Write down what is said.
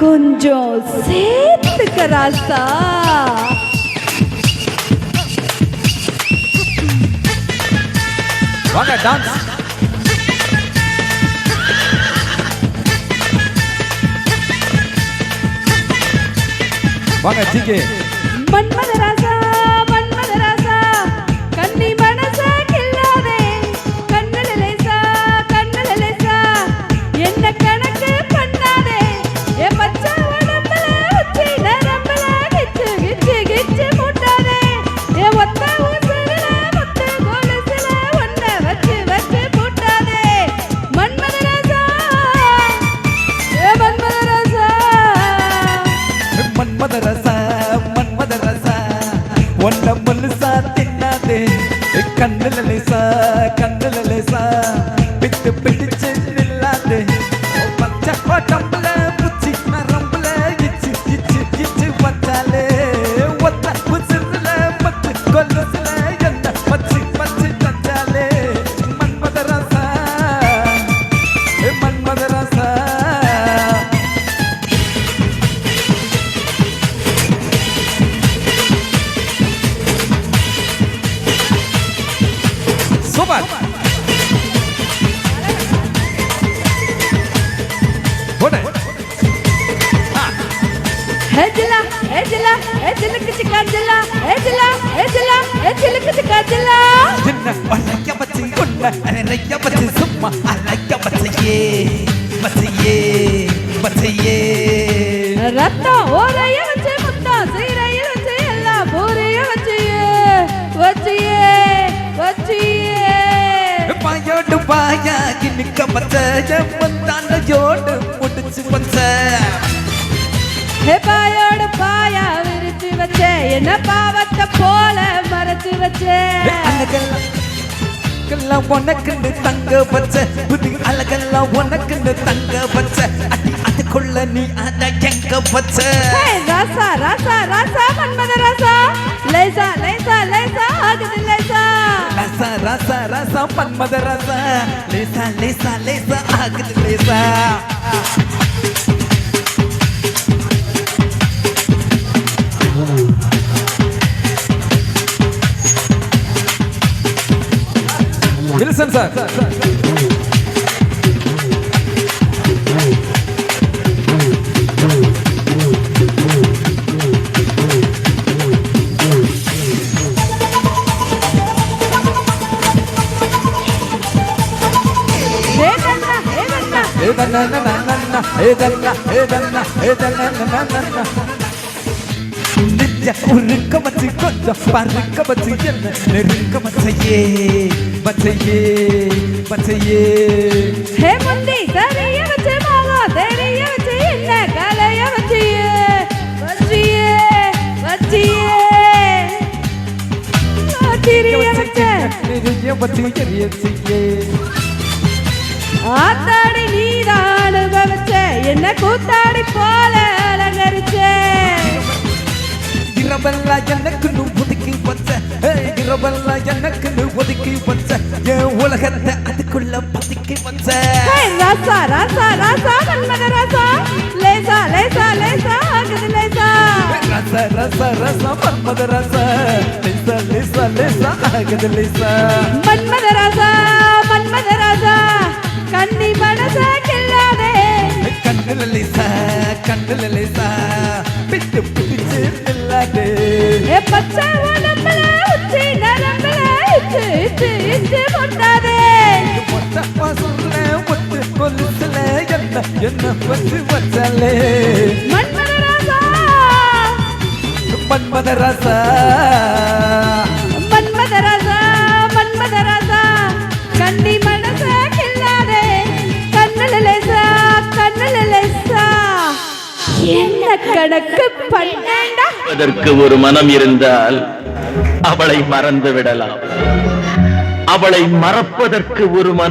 கொஞ்சம் சேர்த்துக்க ராசா வாங்க டான்ஸ் வாங்க ஜிகே மன்மத ராசா மன்மத ஒன்ன முழுசா தின்னாதே. கண்ணுல லேசா கண்ணுல லேசா. பிட்டு பிடிச்சு நில்லாதே. பச்சை கோட்டம்புல புச்சி நரம்புல இச்சு இச்சு இச்சு வச்சாலே. সবার ये ये ये। रत्ता हो रही है। கிண்ணிக்க பச்சை முந்தாண்ட ஜோடு முடிச்சு பச்சை ஹே பாயோட பாயா விரிச்சு வச்சே என்ன பாவத்தை போல மறைச்சு வச்சே. அழகெல்லாம் உனக்குன்னு தங்க பச்சை புது அழகெல்லாம் உனக்குன்னு தங்க பச்சை அடி அதுக்குள்ள நீ அத எங்க பச்சை ஹே ராசா ராசா ராசா மன்மத ராசா. லேசா லேசா லேசா ஆகுது லேசா. ரச ரச ரச பன்மத ரச. லேசா லேசா லேசா ஆகுது லேசா. Wilson sir. உருக்க வச்சு கொஞ்சம் பருக்க வச்சு என்ன நெருக்க வச்சையே வச்சையே வச்சையே ஹே முந்தி சரிய வச்சு மாவா தெரிய வச்சு என்ன கலைய வச்சியே வச்சியே வச்சியே திரிய வச்ச நெருங்க வச்சு எரிய செய்யே ஆத்தாடி நீதான் அனுபவிச்ச என்ன கூத்தாடி போல அலங்கரிச்ச இரவெல்லாம் எனக்கு ஒதுக்கி வச்ச. ஏய், இரவெல்லாம் எனக்கு ஒதுக்கி வச்ச. என் உலகத்தை அதுக்குள்ள பதுக்கி வச்ச. ராசா ராசா ராசா மன்மத ராசா. லேசா லேசா லேசா ஆகுது லேசா. ரச ரச ரச மன்மத ரச. லேசா லேசா லேசா ஆகுது லேசா. மன்மத ராசா. கண்ணுல லேசா பிட்டு பிடிச்சு ஏ பச்சை உடம்புல உச்சி நரம்புல இச்சு இச்சு இச்சு முட்டாதே மொத்த வாசல்ல முத்து கொலுசுல என்ன என்ன வச்சு வச்சாலே மன்மத ராசா. மன்மத ரசா. என்ன அதற்கு ஒரு மனம் இருந்தால் அவளை மறந்து விடலாம். அவளை மறப்பதற்கு ஒரு மனம்